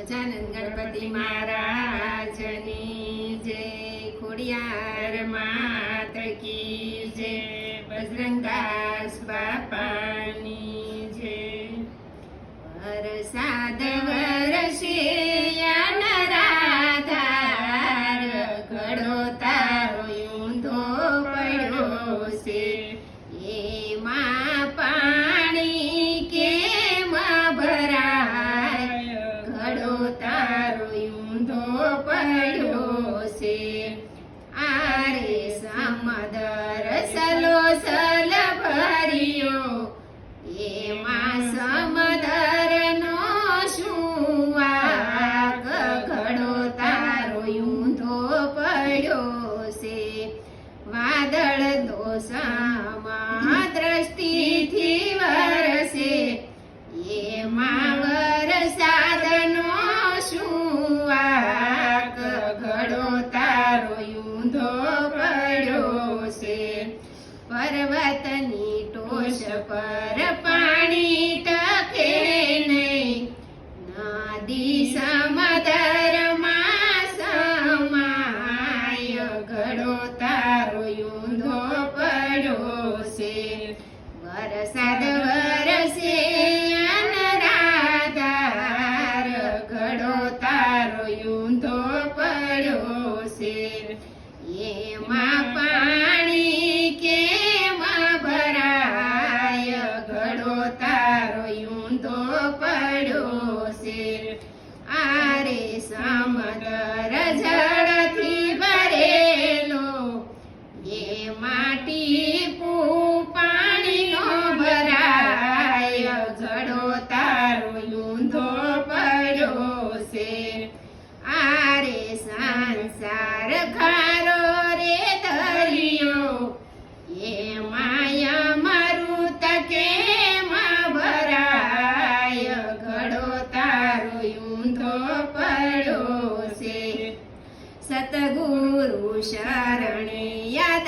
ગજાનન ગણપતિ મહારાજની જય ખોડિયાર માત કી જય બજરંગાસ બાપાની જય. વરસાદ વરસે પડ્યો છે. વાદળ દોષામાં પર પાણી ટકે નહીં. નાદી સમદરમાં સમાય ઘડો તારો ઊંધો પડ્યો છે. વરસાદ વરસે અનરાધાર ઘડો તારો ઊંધો પડ્યો છે. એમાં આરે સમદર જળથી ભરેલો. એ માટી પૂ પાણીનો ભરાય. ઘડો તારો ઊંધો પડ્યો છે. આરે સંસાર ખારો સતગુરુ શરણે યાદાસી